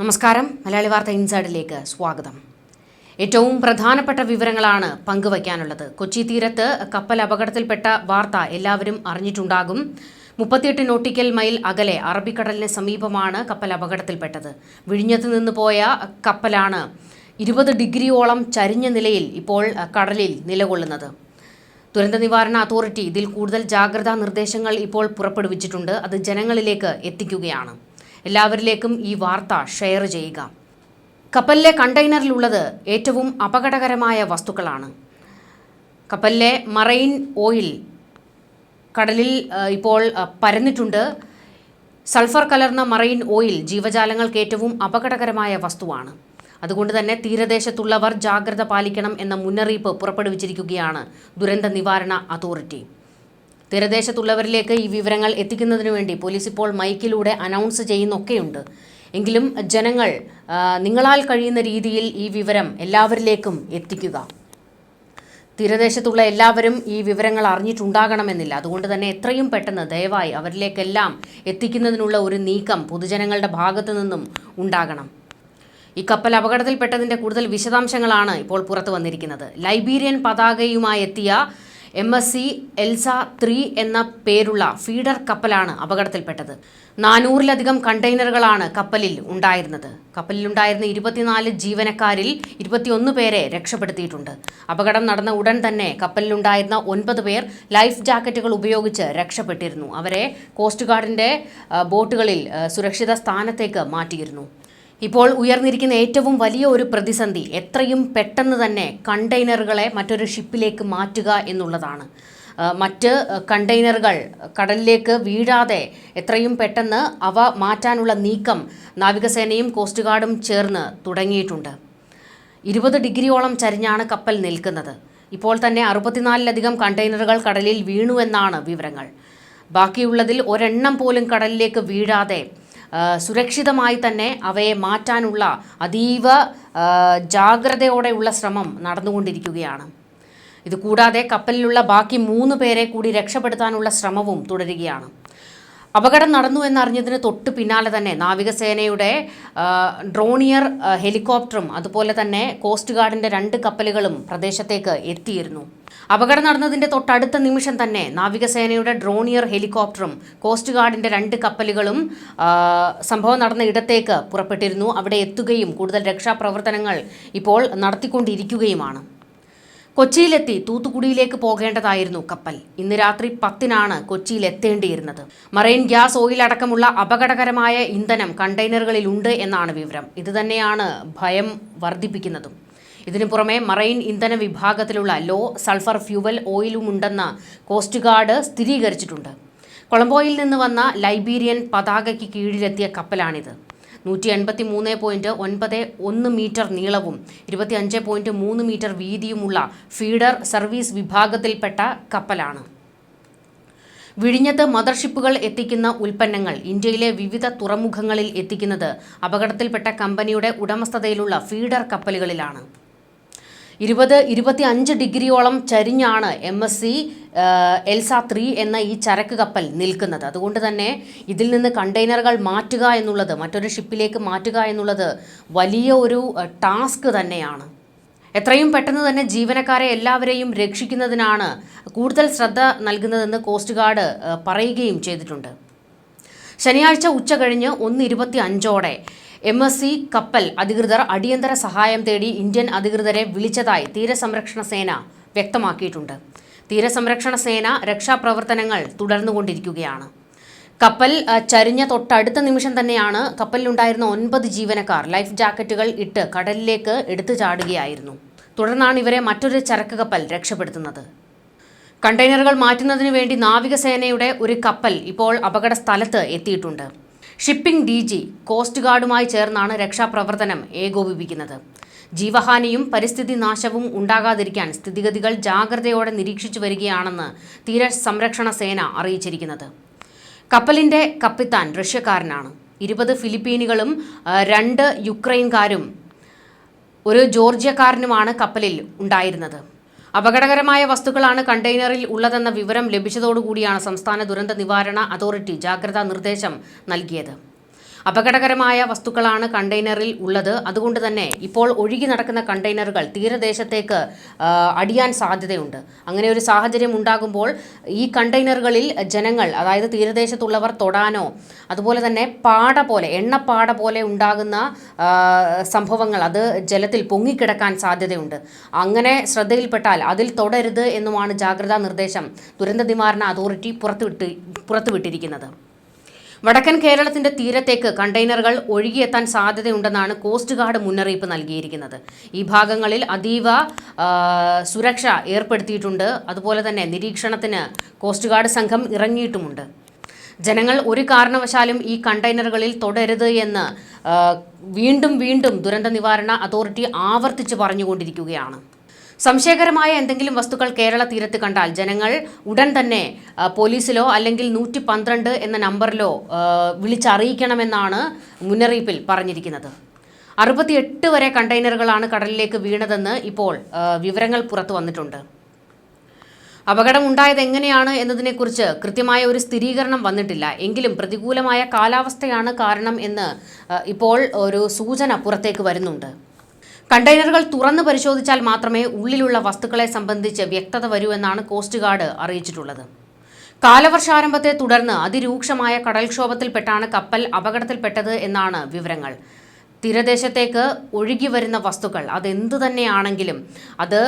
നമസ്കാരം. മലയാളി വാർത്ത ഇൻസൈഡിലേക്ക് സ്വാഗതം. ഏറ്റവും പ്രധാനപ്പെട്ട വിവരങ്ങളാണ് പങ്കുവയ്ക്കാനുള്ളത്. കൊച്ചി തീരത്ത് കപ്പൽ അപകടത്തിൽപ്പെട്ട വാർത്ത എല്ലാവരും അറിഞ്ഞിട്ടുണ്ടാകും. മുപ്പത്തിയെട്ട് നോട്ടിക്കൽ മൈൽ അകലെ അറബിക്കടലിന് സമീപമാണ് കപ്പൽ അപകടത്തിൽപ്പെട്ടത്. വിഴിഞ്ഞത്ത് നിന്ന് പോയ കപ്പലാണ് ഇരുപത് ഡിഗ്രിയോളം ചരിഞ്ഞ നിലയിൽ ഇപ്പോൾ കടലിൽ നിലകൊള്ളുന്നത്. ദുരന്ത നിവാരണ അതോറിറ്റി ഇതിൽ കൂടുതൽ ജാഗ്രതാ നിർദ്ദേശങ്ങൾ ഇപ്പോൾ പുറപ്പെടുവിച്ചിട്ടുണ്ട്. അത് ജനങ്ങളിലേക്ക് എത്തിക്കുകയാണ്. എല്ലാവരിലേക്കും ഈ വാർത്ത ഷെയർ ചെയ്യുക. കപ്പലിലെ കണ്ടെയ്നറിലുള്ളത് ഏറ്റവും അപകടകരമായ വസ്തുക്കളാണ്. കപ്പലിലെ മറൈൻ ഓയിൽ കടലിൽ ഇപ്പോൾ പരന്നിട്ടുണ്ട്. സൾഫർ കലർന്ന മറൈൻ ഓയിൽ ജീവജാലങ്ങൾക്ക് ഏറ്റവും അപകടകരമായ വസ്തുവാണ്. അതുകൊണ്ട് തന്നെ തീരദേശത്തുള്ളവർ ജാഗ്രത പാലിക്കണം എന്ന മുന്നറിയിപ്പ് പുറപ്പെടുവിച്ചിരിക്കുകയാണ് ദുരന്ത നിവാരണ അതോറിറ്റി. തീരദേശത്തുള്ളവരിലേക്ക് ഈ വിവരങ്ങൾ എത്തിക്കുന്നതിനു വേണ്ടി പോലീസ് ഇപ്പോൾ മൈക്കിലൂടെ അനൗൺസ് ചെയ്യുന്നൊക്കെയുണ്ട്. എങ്കിലും ജനങ്ങൾ നിങ്ങളാൽ കഴിയുന്ന രീതിയിൽ ഈ വിവരം എല്ലാവരിലേക്കും എത്തിക്കുക. തീരദേശത്തുള്ള എല്ലാവരും ഈ വിവരങ്ങൾ അറിഞ്ഞിട്ടുണ്ടാകണമെന്നില്ല. അതുകൊണ്ട് തന്നെ എത്രയും പെട്ടെന്ന് ദയവായി അവരിലേക്കെല്ലാം എത്തിക്കുന്നതിനുള്ള ഒരു നീക്കം പൊതുജനങ്ങളുടെ ഭാഗത്തു നിന്നും ഉണ്ടാകണം. ഈ കപ്പൽ അപകടത്തിൽപ്പെട്ടതിന്റെ കൂടുതൽ വിശദാംശങ്ങളാണ് ഇപ്പോൾ പുറത്തു വന്നിരിക്കുന്നത്. ലൈബീരിയൻ പതാകയുമായി എത്തിയ M S C Elsa three എന്ന പേരുള്ള ഫീഡർ കപ്പലാണ് അപകടത്തിൽപ്പെട്ടത്. നാനൂറിലധികം കണ്ടെയ്നറുകളാണ് കപ്പലിൽ ഉണ്ടായിരുന്നത്. കപ്പലിൽ ഉണ്ടായിരുന്ന ഇരുപത്തിനാല് ജീവനക്കാരിൽ ഇരുപത്തിയൊന്ന് പേരെ രക്ഷപ്പെടുത്തിയിട്ടുണ്ട്. അപകടം നടന്ന ഉടൻ തന്നെ കപ്പലിലുണ്ടായിരുന്ന ഒൻപത് പേർ ലൈഫ് ജാക്കറ്റുകൾ ഉപയോഗിച്ച് രക്ഷപ്പെട്ടിരുന്നു. അവരെ കോസ്റ്റ് ഗാർഡിന്റെ ബോട്ടുകളിൽ സുരക്ഷിത സ്ഥാനത്തേക്ക് മാറ്റിയിരുന്നു. ഇപ്പോൾ ഉയർന്നിരിക്കുന്ന ഏറ്റവും വലിയ ഒരു പ്രതിസന്ധി എത്രയും പെട്ടെന്ന് തന്നെ കണ്ടെയ്നറുകളെ മറ്റൊരു ഷിപ്പിലേക്ക് മാറ്റുക എന്നുള്ളതാണ്. മറ്റ് കണ്ടെയ്നറുകൾ കടലിലേക്ക് വീഴാതെ എത്രയും പെട്ടെന്ന് അവ മാറ്റാനുള്ള നീക്കം നാവികസേനയും കോസ്റ്റ് ഗാർഡും ചേർന്ന് തുടങ്ങിയിട്ടുണ്ട്. ഇരുപത് ഡിഗ്രിയോളം ചരിഞ്ഞാണ് കപ്പൽ നിൽക്കുന്നത്. ഇപ്പോൾ തന്നെ അറുപത്തിനാലിലധികം കണ്ടെയ്നറുകൾ കടലിൽ വീണു എന്നാണ് വിവരങ്ങൾ. ബാക്കിയുള്ളതിൽ ഒരെണ്ണം പോലും കടലിലേക്ക് വീഴാതെ സുരക്ഷിതമായി തന്നെ അവയെ മാറ്റാനുള്ള അതീവ ജാഗ്രതയോടെയുള്ള ശ്രമം നടന്നുകൊണ്ടിരിക്കുകയാണ്. ഇത് കൂടാതെ കപ്പലിലുള്ള ബാക്കി മൂന്ന് പേരെ കൂടി രക്ഷപ്പെടുത്താനുള്ള ശ്രമവും തുടരുകയാണ്. അപകടം നടന്നു എന്നറിഞ്ഞതിന് തൊട്ട് പിന്നാലെ തന്നെ നാവികസേനയുടെ ഡ്രോണിയർ ഹെലികോപ്റ്ററും അതുപോലെ തന്നെ കോസ്റ്റ് ഗാർഡിന്റെ രണ്ട് കപ്പലുകളും പ്രദേശത്തേക്ക് എത്തിയിരുന്നു. അപകടം നടന്നതിന്റെ തൊട്ടടുത്ത നിമിഷം തന്നെ നാവികസേനയുടെ ഡ്രോണിയർ ഹെലികോപ്റ്ററും കോസ്റ്റ് ഗാർഡിന്റെ രണ്ട് കപ്പലുകളും സംഭവം നടന്ന ഇടത്തേക്ക് പുറപ്പെട്ടിരുന്നു. അവിടെ എത്തുകയും കൂടുതൽ രക്ഷാപ്രവർത്തനങ്ങൾ ഇപ്പോൾ നടത്തിക്കൊണ്ടിരിക്കുകയുമാണ്. കൊച്ചിയിലെത്തി തൂത്തുക്കുടിയിലേക്ക് പോകേണ്ടതായിരുന്നു കപ്പൽ. ഇന്ന് രാത്രി പത്തിനാണ് കൊച്ചിയിൽ എത്തേണ്ടിയിരുന്നത് മറൈൻ ഗ്യാസ് ഓയിൽ അടക്കമുള്ള അപകടകരമായ ഇന്ധനം കണ്ടെയ്നറുകളിലുണ്ട് എന്നാണ് വിവരം. ഇതുതന്നെയാണ് ഭയം വർദ്ധിപ്പിക്കുന്നതും. ഇതിനു പുറമെ മറൈൻ ഇന്ധന വിഭാഗത്തിലുള്ള ലോ സൾഫർ ഫ്യൂവൽ ഓയിലുമുണ്ടെന്ന് കോസ്റ്റ് ഗാർഡ് സ്ഥിരീകരിച്ചിട്ടുണ്ട്. കൊളംബോയിൽ നിന്ന് വന്ന ലൈബീരിയൻ പതാകയ്ക്ക് കീഴിലെത്തിയ കപ്പലാണിത്. നൂറ്റി എൺപത്തി മൂന്ന് പോയിന്റ് ഒൻപത് ഒന്ന് മീറ്റർ നീളവും ഇരുപത്തി അഞ്ച് പോയിന്റ് മൂന്ന് മീറ്റർ വീതിയുമുള്ള ഫീഡർ സർവീസ് വിഭാഗത്തിൽപ്പെട്ട കപ്പലാണ്. വിഴിഞ്ഞത്ത് മദർഷിപ്പുകൾ എത്തിക്കുന്ന ഉൽപ്പന്നങ്ങൾ ഇന്ത്യയിലെ വിവിധ തുറമുഖങ്ങളിൽ എത്തിക്കുന്നത് അപകടത്തിൽപ്പെട്ട കമ്പനിയുടെ ഉടമസ്ഥതയിലുള്ള ഫീഡർ കപ്പലുകളിലാണ്. ഇരുപത് ഇരുപത്തി അഞ്ച് ഡിഗ്രിയോളം ചരിഞ്ഞാണ് M S C Elsa three എന്ന ഈ ചരക്ക് കപ്പൽ നിൽക്കുന്നത്. അതുകൊണ്ട് തന്നെ ഇതിൽ നിന്ന് കണ്ടെയ്നറുകൾ മാറ്റുക എന്നുള്ളത് മറ്റൊരു ഷിപ്പിലേക്ക് മാറ്റുക എന്നുള്ളത് വലിയ ഒരു ടാസ്ക് തന്നെയാണ്. എത്രയും പെട്ടെന്ന് തന്നെ ജീവനക്കാരെ എല്ലാവരെയും രക്ഷിക്കുന്നതിനാണ് കൂടുതൽ ശ്രദ്ധ നൽകുന്നതെന്ന് കോസ്റ്റ് ഗാർഡ് പറയുകയും ചെയ്തിട്ടുണ്ട്. ശനിയാഴ്ച ഉച്ച കഴിഞ്ഞ് ഒന്ന് ഇരുപത്തി അഞ്ചോടെ എം എസ് സി കപ്പൽ അധികൃതർ അടിയന്തര സഹായം തേടി ഇന്ത്യൻ അധികൃതരെ വിളിച്ചതായി തീരസംരക്ഷണ സേന വ്യക്തമാക്കിയിട്ടുണ്ട്. തീരസംരക്ഷണ സേന രക്ഷാപ്രവർത്തനങ്ങൾ തുടർന്നുകൊണ്ടിരിക്കുകയാണ്. കപ്പൽ ചരിഞ്ഞ തൊട്ടടുത്ത നിമിഷം തന്നെയാണ് കപ്പലിലുണ്ടായിരുന്ന ഒൻപത് ജീവനക്കാർ ലൈഫ് ജാക്കറ്റുകൾ ഇട്ട് കടലിലേക്ക് എടുത്തു ചാടുകയായിരുന്നു. തുടർന്നാണ് ഇവരെ മറ്റൊരു ചരക്ക് കപ്പൽ രക്ഷപ്പെടുത്തുന്നത്. കണ്ടെയ്നറുകൾ മാറ്റുന്നതിന് വേണ്ടി നാവികസേനയുടെ ഒരു കപ്പൽ ഇപ്പോൾ അപകട സ്ഥലത്ത് എത്തിയിട്ടുണ്ട്. ഷിപ്പിംഗ് ഡി ജി കോസ്റ്റ് ഗാർഡുമായി ചേർന്നാണ് രക്ഷാപ്രവർത്തനം ഏകോപിപ്പിക്കുന്നത്. ജീവഹാനിയും പരിസ്ഥിതി നാശവും ഉണ്ടാകാതിരിക്കാൻ സ്ഥിതിഗതികൾ ജാഗ്രതയോടെ നിരീക്ഷിച്ചു വരികയാണെന്ന് തീര സംരക്ഷണ സേന അറിയിച്ചിരിക്കുന്നത്. കപ്പലിന്റെ കപ്പിത്താൻ റഷ്യക്കാരനാണ്. ഇരുപത് ഫിലിപ്പീനുകളും രണ്ട് യുക്രൈൻകാരും ഒരു ജോർജിയക്കാരനുമാണ് കപ്പലിൽ ഉണ്ടായിരുന്നത്. അപകടകരമായ വസ്തുക്കളാണ് കണ്ടെയ്നറിൽ ഉള്ളതെന്ന വിവരം ലഭിച്ചതോടുകൂടിയാണ് സംസ്ഥാന ദുരന്ത നിവാരണ അതോറിറ്റി ജാഗ്രതാ നിർദ്ദേശം നൽകിയത്. അപകടകരമായ വസ്തുക്കളാണ് കണ്ടെയ്നറിൽ ഉള്ളത്. അതുകൊണ്ട് തന്നെ ഇപ്പോൾ ഒഴുകി നടക്കുന്ന കണ്ടെയ്നറുകൾ തീരദേശത്തേക്ക് അടിയാൻ സാധ്യതയുണ്ട്. അങ്ങനെ ഒരു സാഹചര്യം ഉണ്ടാകുമ്പോൾ ഈ കണ്ടെയ്നറുകളിൽ ജനങ്ങൾ അതായത് തീരദേശത്തുള്ളവർ തൊടാനോ അതുപോലെ തന്നെ പാട പോലെ എണ്ണപ്പാട പോലെ ഉണ്ടാകുന്ന സംഭവങ്ങൾ അത് ജലത്തിൽ പൊങ്ങിക്കിടക്കാൻ സാധ്യതയുണ്ട്. അങ്ങനെ ശ്രദ്ധയിൽപ്പെട്ടാൽ അതിൽ തൊടരുത് എന്നുമാണ് ജാഗ്രതാ നിർദ്ദേശം ദുരന്ത നിവാരണ അതോറിറ്റി പുറത്തുവിട്ട് പുറത്തുവിട്ടിരിക്കുന്നത്. വടക്കൻ കേരളത്തിന്റെ തീരത്തേക്ക് കണ്ടെയ്നറുകൾ ഒഴുകിയെത്താൻ സാധ്യതയുണ്ടെന്നാണ് കോസ്റ്റ് ഗാർഡ് മുന്നറിയിപ്പ് നൽകിയിരിക്കുന്നത്. ഈ ഭാഗങ്ങളിൽ അതീവ സുരക്ഷ ഏർപ്പെടുത്തിയിട്ടുണ്ട്. അതുപോലെ തന്നെ നിരീക്ഷണത്തിന് കോസ്റ്റ് ഗാർഡ് സംഘം ഇറങ്ങിയിട്ടുമുണ്ട്. ജനങ്ങൾ ഒരു കാരണവശാലും ഈ കണ്ടെയ്നറുകളിൽ തുടരുത് എന്ന് വീണ്ടും വീണ്ടും ദുരന്ത നിവാരണ അതോറിറ്റി ആവർത്തിച്ച് പറഞ്ഞുകൊണ്ടിരിക്കുകയാണ്. സംശയകരമായ എന്തെങ്കിലും വസ്തുക്കൾ കേരള തീരത്ത് കണ്ടാൽ ജനങ്ങൾ ഉടൻ തന്നെ പോലീസിലോ അല്ലെങ്കിൽ നൂറ്റി പന്ത്രണ്ട് എന്ന നമ്പറിലോ വിളിച്ചറിയിക്കണമെന്നാണ് മുന്നറിയിപ്പിൽ പറഞ്ഞിരിക്കുന്നത്. അറുപത്തിയെട്ട് വരെ കണ്ടെയ്നറുകളാണ് കടലിലേക്ക് വീണതെന്ന് ഇപ്പോൾ വിവരങ്ങൾ പുറത്തു വന്നിട്ടുണ്ട്. അപകടം ഉണ്ടായത് എങ്ങനെയാണ് എന്നതിനെക്കുറിച്ച് കൃത്യമായ ഒരു സ്ഥിരീകരണം വന്നിട്ടില്ല. എങ്കിലും പ്രതികൂലമായ കാലാവസ്ഥയാണ് കാരണം എന്ന് ഇപ്പോൾ ഒരു സൂചന പുറത്തേക്ക് വരുന്നുണ്ട്. കണ്ടെയ്നറുകൾ തുറന്നു പരിശോധിച്ചാൽ മാത്രമേ ഉള്ളിലുള്ള വസ്തുക്കളെ സംബന്ധിച്ച് വ്യക്തത വരൂ എന്നാണ് കോസ്റ്റ് ഗാർഡ് അറിയിച്ചിട്ടുള്ളത്. കാലവർഷാരംഭത്തെ തുടർന്ന് അതിരൂക്ഷമായ കടൽക്ഷോഭത്തിൽപ്പെട്ടാണ് കപ്പൽ അപകടത്തിൽപ്പെട്ടത് എന്നാണ് വിവരങ്ങൾ. തീരദേശത്തേക്ക് ഒഴുകി വരുന്ന വസ്തുക്കൾ അതെന്തു തന്നെയാണെങ്കിലും അത്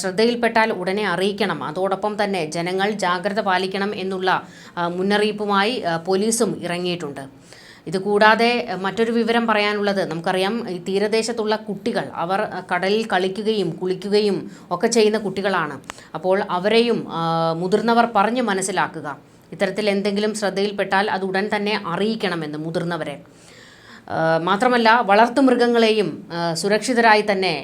ശ്രദ്ധയിൽപ്പെട്ടാൽ ഉടനെ അറിയിക്കണം. അതോടൊപ്പം തന്നെ ജനങ്ങൾ ജാഗ്രത പാലിക്കണം എന്നുള്ള മുന്നറിയിപ്പുമായി പോലീസും ഇറങ്ങിയിട്ടുണ്ട്. ഇത് കൂടാതെ മറ്റൊരു വിവരം പറയാനുള്ളത് നമുക്കറിയാം ഈ തീരദേശത്തുള്ള കുട്ടികൾ അവർ കടലിൽ കളിക്കുകയും കുളിക്കുകയും ഒക്കെ ചെയ്യുന്ന കുട്ടികളാണ്. അപ്പോൾ അവരെയും മുതിർന്നവർ പറഞ്ഞ് മനസ്സിലാക്കുക. ഇത്തരത്തിൽ എന്തെങ്കിലും ശ്രദ്ധയിൽപ്പെട്ടാൽ അത് ഉടൻ തന്നെ അറിയിക്കണമെന്ന് മുതിർന്നവരെ. മാത്രമല്ല വളർത്തു മൃഗങ്ങളെയും സുരക്ഷിതരായി തന്നെ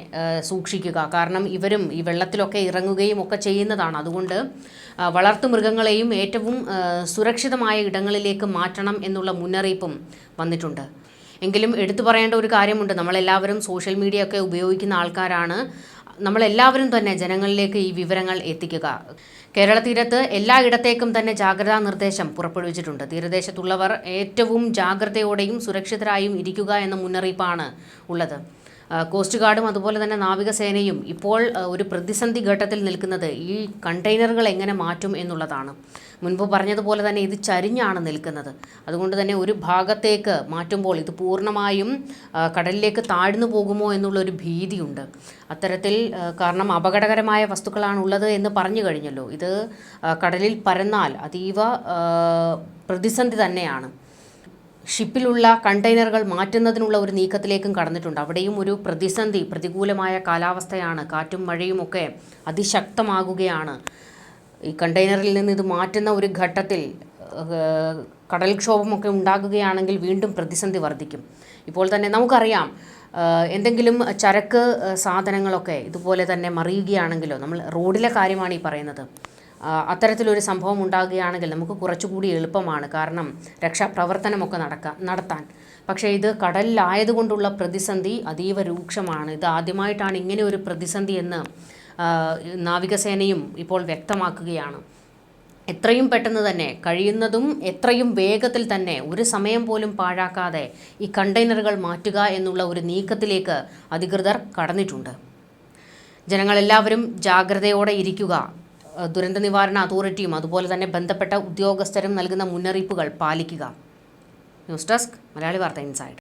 സൂക്ഷിക്കുക. കാരണം ഇവരും ഈ വെള്ളത്തിലൊക്കെ ഇറങ്ങുകയും ഒക്കെ ചെയ്യുന്നതാണ്. അതുകൊണ്ട് വളർത്തു മൃഗങ്ങളെയും ഏറ്റവും സുരക്ഷിതമായ ഇടങ്ങളിലേക്ക് മാറ്റണം എന്നുള്ള മുന്നറിയിപ്പും വന്നിട്ടുണ്ട്. എങ്കിലും എടുത്തു പറയേണ്ട ഒരു കാര്യമുണ്ട്. നമ്മളെല്ലാവരും സോഷ്യൽ മീഡിയ ഒക്കെ ഉപയോഗിക്കുന്ന ആൾക്കാരാണ്. നമ്മളെല്ലാവരും തന്നെ ജനങ്ങളിലേക്ക് ഈ വിവരങ്ങൾ എത്തിക്കുക. കേരള തീരത്ത് എല്ലായിടത്തേക്കും തന്നെ ജാഗ്രതാ നിർദ്ദേശം പുറപ്പെടുവിച്ചിട്ടുണ്ട്. തീരദേശത്തുള്ളവർ ഏറ്റവും ജാഗ്രതയോടെയും സുരക്ഷിതരായും ഇരിക്കുക എന്ന മുന്നറിയിപ്പാണ് ഉള്ളത്. കോസ്റ്റ് ഗാർഡും അതുപോലെ തന്നെ നാവികസേനയും ഇപ്പോൾ ഒരു പ്രതിസന്ധി ഘട്ടത്തിൽ നിൽക്കുന്നത് ഈ കണ്ടെയ്നറുകൾ എങ്ങനെ മാറ്റും എന്നുള്ളതാണ്. മുൻപ് പറഞ്ഞതുപോലെ തന്നെ ഇത് ചരിഞ്ഞാണ് നിൽക്കുന്നത്. അതുകൊണ്ട് തന്നെ ഒരു ഭാഗത്തേക്ക് മാറ്റുമ്പോൾ ഇത് പൂർണമായും കടലിലേക്ക് താഴ്ന്നു പോകുമോ എന്നുള്ളൊരു ഭീതിയുണ്ട്. അത്തരത്തിൽ കാരണം അപകടകരമായ വസ്തുക്കളാണ് ഉള്ളത് എന്ന് പറഞ്ഞു കഴിഞ്ഞല്ലോ. ഇത് കടലിൽ പരന്നാൽ അതീവ പ്രതിസന്ധി തന്നെയാണ്. ഷിപ്പിലുള്ള കണ്ടെയ്നറുകൾ മാറ്റുന്നതിനുള്ള ഒരു നീക്കത്തിലേക്കും കടന്നിട്ടുണ്ട്. അവിടെയും ഒരു പ്രതിസന്ധി പ്രതികൂലമായ കാലാവസ്ഥയാണ്. കാറ്റും മഴയും ഒക്കെ അതിശക്തമാകുകയാണ്. ഈ കണ്ടെയ്നറിൽ നിന്ന് ഇത് മാറ്റുന്ന ഒരു ഘട്ടത്തിൽ കടൽക്ഷോഭമൊക്കെ ഉണ്ടാകുകയാണെങ്കിൽ വീണ്ടും പ്രതിസന്ധി വർദ്ധിക്കും. ഇപ്പോൾ തന്നെ നമുക്കറിയാം എന്തെങ്കിലും ചരക്ക് സാധനങ്ങളൊക്കെ ഇതുപോലെ തന്നെ മറിയുകയാണെങ്കിലോ നമ്മൾ റോഡിലെ കാര്യമാണ് ഈ പറയുന്നത്. അത്തരത്തിലൊരു സംഭവം ഉണ്ടാകുകയാണെങ്കിൽ നമുക്ക് കുറച്ചുകൂടി എളുപ്പമാണ് കാരണം രക്ഷാപ്രവർത്തനമൊക്കെ നടക്കാൻ നടത്താൻ. പക്ഷേ ഇത് കടലിലായതുകൊണ്ടുള്ള പ്രതിസന്ധി അതീവ രൂക്ഷമാണ്. ഇത് ആദ്യമായിട്ടാണ് ഇങ്ങനെ ഒരു പ്രതിസന്ധി എന്ന് നാവികസേനയും ഇപ്പോൾ വ്യക്തമാക്കുകയാണ്. എത്രയും പെട്ടെന്ന് തന്നെ കഴിയുന്നതും എത്രയും വേഗത്തിൽ തന്നെ ഒരു സമയം പോലും പാഴാക്കാതെ ഈ കണ്ടെയ്നറുകൾ മാറ്റുക എന്നുള്ള ഒരു നീക്കത്തിലേക്ക് അധികൃതർ കടന്നിട്ടുണ്ട്. ജനങ്ങളെല്ലാവരും ജാഗ്രതയോടെ ഇരിക്കുക. ദുരന്ത നിവാരണ അതോറിറ്റിയും അതുപോലെ തന്നെ ബന്ധപ്പെട്ട ഉദ്യോഗസ്ഥരും നൽകുന്ന മുന്നറിയിപ്പുകൾ പാലിക്കുക. ന്യൂസ് ഡെസ്ക് മലയാളി വാർത്ത ഇൻസൈഡ്.